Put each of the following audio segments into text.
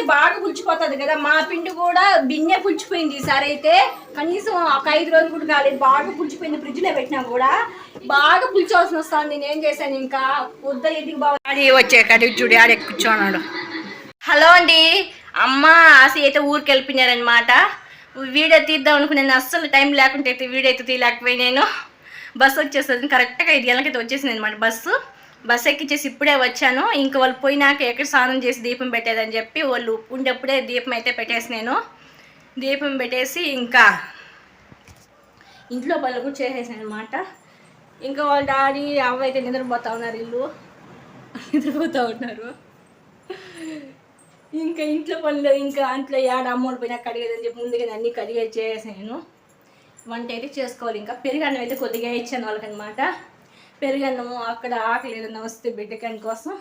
అయితే బాగా పులిచిపోతుంది కదా. మా పిండి కూడా బిన్నె పులిచిపోయింది ఈసారి అయితే. కనీసం ఒక ఐదు రోజులు కూడా కాలేదు. బాగా పులిచిపోయింది. ఫ్రిడ్జ్లో పెట్టినా కూడా బాగా పులిచవలసిన వస్తుంది. నేను ఏం చేశాను ఇంకా. పొద్దు ఇంటికి బాగా ఆడి వచ్చే కడిగి చూడి ఆడ కూర్చోన్నాడు. హలో అండి. అమ్మ ఆశ అయితే ఊరికి వెళ్ళిపోయినారనమాట వీడియో తీద్దాం అనుకున్నాను. అస్సలు టైం లేకుంటే అయితే వీడియో అయితే తీయలేకపోయి నేను బస్సు వచ్చేస్తుంది. కరెక్ట్గా ఐదు గంటలకైతే వచ్చేసింది అనమాట బస్సు. బస్సు ఎక్కిచ్చేసి ఇప్పుడే వచ్చాను. ఇంక వాళ్ళు పోయినాక ఎక్కడ స్నానం చేసి దీపం పెట్టేదని చెప్పి వాళ్ళు ఉండేప్పుడే దీపం అయితే పెట్టేసి నేను. దీపం పెట్టేసి ఇంకా ఇంట్లో పనులు కూడా చేసేసాను అనమాట ఇంకా వాళ్ళ డాడీ అవ్వ అయితే నిద్రపోతా ఉన్నారు ఇల్లు. నిద్రపోతూ ఉన్నారు. ఇంకా ఇంట్లో పనులు ఇంకా అంట్లో ఏడ అమ్మోడు పోయినా కడిగేదని చెప్పి ముందుగా అన్నీ కడిగే చేసేసాను. వంట అయితే చేసుకోవాలి. ఇంకా పెరుగన్నం అయితే కొద్దిగా ఇచ్చాను వాళ్ళకనమాట పెరుగన్నము అక్కడ ఆకలి ఏదన్నా వస్తే బిడ్డకాని కోసం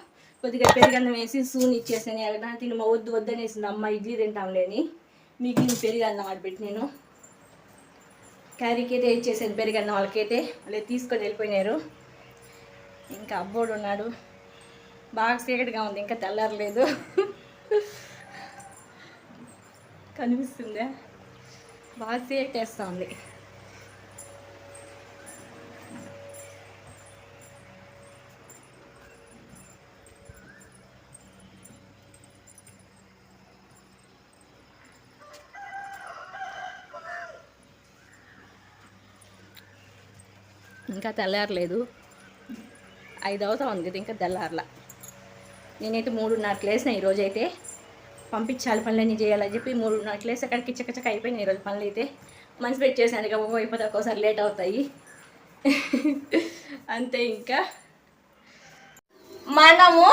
కొద్దిగా పెరుగన్నం వేసి సూని ఇచ్చేసాను. ఎక్కడ తిని మా వద్దు వద్దనేసింది అమ్మ ఇడ్లీ తింటాంలేని మిగిలిన పెరుగన్నం ఆడబెట్టి నేను. క్యారీకి అయితే ఇచ్చేసాను పెరుగన్నం వాళ్ళకైతే వాళ్ళు తీసుకొని వెళ్ళిపోయినారు. ఇంకా అబ్బోడు ఉన్నాడు. బాగా చీకటిగా ఉంది ఇంకా తెల్లారలేదు. కనిపిస్తుందా? బాగా చీకటేస్తూ ఇంకా తెల్లారలేదు. ఐదు అవుతా ఉంది ఇంకా తెల్లారలా. నేనైతే మూడున్నరకు లేసిన ఈరోజు అయితే పంపించాలి పనులన్నీ చేయాలని చెప్పి మూడున్నరకు లేసి అక్కడికి చక్కచక్క అయిపోయినాయి ఈరోజు పనులు అయితే. మంచి పెట్టి చేశాను ఇక అయిపోతే ఒక్కోసారి లేట్ అవుతాయి. అంతే ఇంకా. మనము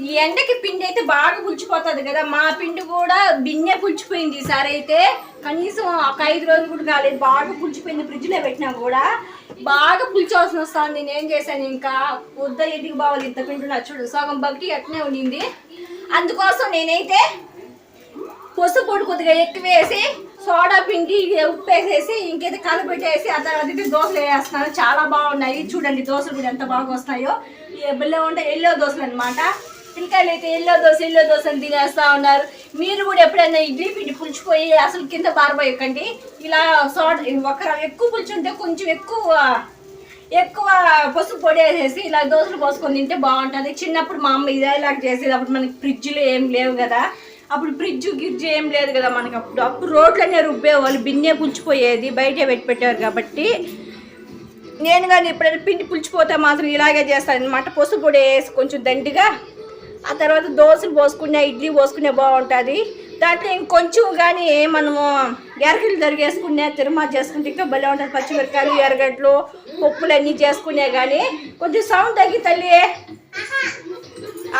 ఈ ఎండకి పిండి అయితే బాగా పులిచిపోతుంది కదా. మా పిండి కూడా బిన్నె పులిచిపోయింది ఈసారి అయితే. కనీసం ఒక ఐదు రోజులు కూడా కాలేదు. బాగా పులిచిపోయింది. ఫ్రిడ్జ్లో పెట్టినా కూడా. బాగా పులిచవలసిన వస్తుంది. నేను ఏం చేశాను ఇంకా? పొద్దు ఇంటికి బావాలి ఇంత పిండి నా చూడు. సగం బగ్గి అట్నే ఉండింది. అందుకోసం నేనైతే పసుపు పొడి కొద్దిగా ఎక్కువ వేసి సోడా పిండి ఉప్పు వేసేసి ఇంకైతే కలపెట్టేసి ఆ తర్వాత దోశలు వేస్తున్నాను చాలా బాగున్నాయి. చూడండి దోశలు కూడా ఎంత బాగా వస్తాయో. ఈ బిల్ల ఉంటే ఎల్లో దోశలు అనమాట పిల్లకాయలు అయితే ఎల్లో దోశ ఎల్లో దోశ అని తినేస్తా ఉన్నారు. మీరు కూడా ఎప్పుడైనా ఇడ్లీ పిండి పులిచిపోయి అసలు కింద పారబోయకండి. ఇలా సోడా ఒక ఎక్కువ పులుచుంటే కొంచెం ఎక్కువ ఎక్కువ పసుపు పొడి వేసేసి ఇలా దోశలు పోసుకొని తింటే బాగుంటుంది. చిన్నప్పుడు మా అమ్మ ఇదే ఇలా చేసేది. అప్పుడు మనకి ఫ్రిడ్జ్లు ఏం లేవు కదా. అప్పుడు ఫ్రిడ్జ్ గిడ్జ్ ఏం లేదు కదా మనకి అప్పుడు. అప్పుడు రోడ్లనే రుబ్బేవాళ్ళు బిన్నే పులిచిపోయేది బయటే పెట్టి పెట్టారు కాబట్టి. నేను కానీ ఎప్పుడైనా పిండి పులిచిపోతే మాత్రం ఇలాగే చేస్తాను అనమాట పసుపు పొడి వేసి కొంచెం దండిగా ఆ తర్వాత దోశలు పోసుకునే ఇడ్లీ పోసుకునే బాగుంటుంది. దాంట్లో ఇంకొంచెం కానీ మనము ఎరగడ్లు తరిగేసుకునే తిరుమల చేసుకుంటే ఇంకా భలే ఉంటుంది. పచ్చిమిరకాయలు ఎరగడ్లు పప్పులు అన్నీ చేసుకునే కానీ కొంచెం సౌండ్ తగ్గి తల్లి.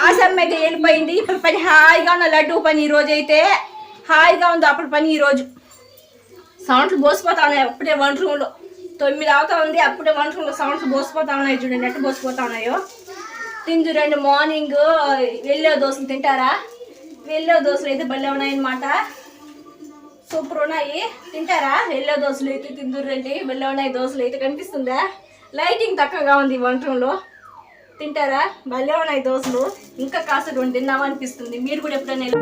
ఆశమ్మ అయితే వెళ్ళిపోయింది ఇప్పుడు పని హాయిగా ఉన్న లడ్డు పని ఈ అయితే. హాయిగా ఉంది అప్పుడు పని ఈరోజు సౌండ్లు పోసిపోతా ఉన్నాయి అప్పుడే వంట రూమ్లో. తొమ్మిది అవుతా ఉంది అప్పుడే వంట రూమ్లో సౌండ్స్ పోసిపోతా ఉన్నాయి చూడండి. ఎట్టు పోసిపోతా ఉన్నాయో. తిందు రండి మార్నింగ్ వెళ్ళే దోశలు తింటారా? వెళ్ళే దోశలు అయితే భలే ఉన్నాయన్నమాట. సూపర్ ఉన్నాయి. తింటారా? వెళ్ళే దోశలు అయితే తిందురు రండి భలే ఉన్నాయి దోశలు అయితే కనిపిస్తుందా? లైటింగ్ తక్కువగా ఉంది వంట రూమ్లో. తింటారా? భలే ఉన్నాయి దోశలు. ఇంకా కాసేపు రెండు తిన్నామనిపిస్తుంది మీరు కూడా ఎప్పుడైనా ఇలా-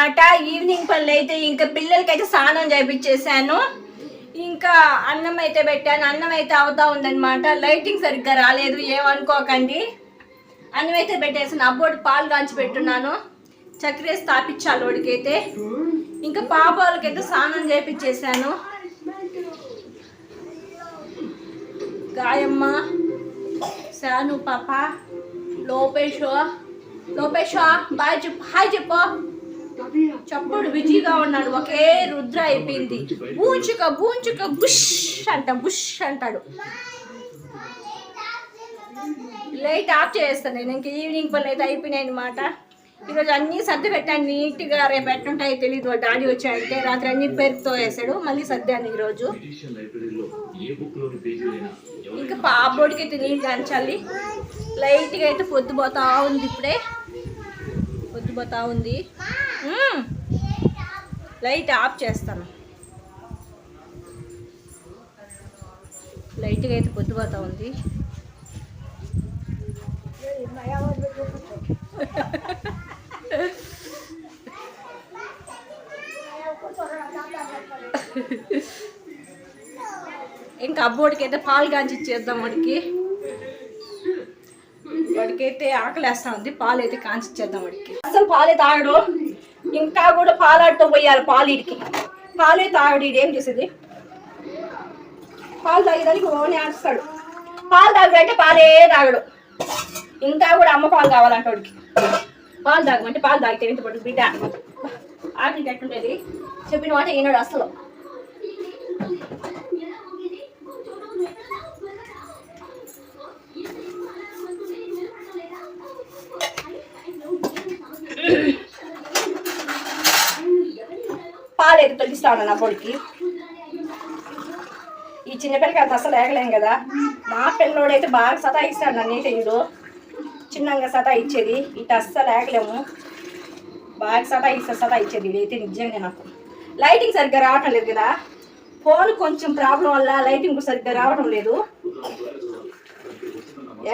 అనమాట ఈవినింగ్ పనులు అయితే ఇంకా పిల్లలకి అయితే స్నానం చేయించేసాను ఇంకా అన్నం అయితే పెట్టాను. అన్నం అయితే అవుతా ఉందన్నమాట. లైటింగ్ సరిగ్గా రాలేదు. ఏమనుకోకండి అన్నం అయితే పెట్టేసాను. అబ్బోటి పాలు కాంచి పెట్టున్నాను. చక్కెర స్థాపించాలి వాడికైతే. ఇంకా పాప వాళ్ళకైతే స్నానం చేయించేసాను గాయమ్మ శాను పాప లోపేషో లోపేషో బాయ్ చెప్పు. హాయ్ చెప్పు. చప్పుడు బిజీగా ఉన్నాడు ఒకే రుద్ర అయిపోయింది. బూంచుక బూంచుక బుష్ అంట బుష్ అంటాడు. లైట్ ఆఫ్ చేస్తాను నేను ఇంక ఈవినింగ్ పనులు అయితే అయిపోయినాయి అనమాట ఈరోజు అన్నీ సర్ది పెట్టాను నీట్గా రేపు ఎట్టుంటాయో తెలియదు వాళ్ళ డాడీ వచ్చాయంటే రాత్రి అన్ని పెరుగుతో వేసాడు మళ్ళీ సర్దాను ఈరోజు. ఇంకా పాపోడికి అయితే నీళ్ళు కాంచాలి. లైట్గా అయితే పొద్దుపోతా ఉంది ఇప్పుడే. పొద్దుపోతా ఉంది. లైట్ ఆఫ్ చేస్తాను. లైట్గా అయితే పొద్దుపోతా ఉంది. ఇంకా అబ్బోడికి అయితే పాలు కాంచి ఇచ్చేద్దాం వాడికి. అయితే ఆకలేస్తా ఉంది పాలు అయితే కాంచి వాడికి. అసలు పాలే తాగడు. ఇంకా కూడా పాలాడుతూ పోయాలి పాలు ఇడికి పాలే తాగడు ఈడు ఏం చేసేది? పాలు తాగేదానికి ఓని ఆడుస్తాడు పాలు తాగడంటే పాలే తాగడు. ఇంకా కూడా అమ్మ పాలు కావాలంట వాడికి. పాలు తాగమంటే పాలు తాగితే ఇంటి పడుతుంది బిడ్డ? ఆకలి ఎట్టుంటేది చెప్పిన మాట ఈనాడు అసలు. పాలు అయితే నా పొడికి ఈ చిన్నపిల్లకి అంత అసలు ఏగలేం కదా. మా పిల్లోడైతే బాగా సతాయిస్తాడు నన్ను నా ఇడు చిన్నగా సతా ఇచ్చేది ఇటు అస్సలు ఏగలేము. బాగా సతా ఇస్తా సతా ఇచ్చేది ఇదైతే నిజంగా నాకు. లైటింగ్ సరిగ్గా రావటం లేదు కదా. ఫోన్ కొంచెం ప్రాబ్లం వల్ల లైటింగ్ సరిగ్గా రావటం లేదు.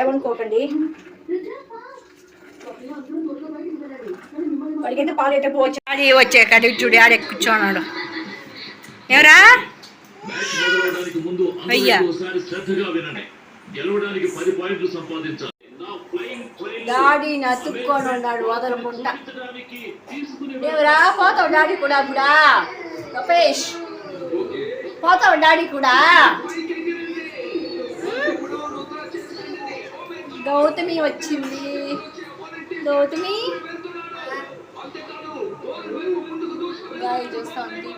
ఏమనుకోకండి. వాడికైతే పాలు పోవచ్చు ఆడి వచ్చే కడి చూడు ఆడే కూర్చోన్నాడు. ఎవరా? అయ్యా. అందరూ ఒకసారి శ్రద్ధగా వినండి. గెలవడానికి పది పాయింట్లు సంపాదించాలి. నా ఫ్లయింగ్ ఫ్లయింగ్ డాడీని అతుక్కొని ఉన్నాడు వదలకుండా. ఎవరా? పోతావు డాడీ కూడా అప్పుడా? లోపేష్ పోతావు డాడీ కూడా? గౌతమి వచ్చింది. గౌతమి? గాయ చేస్తుంది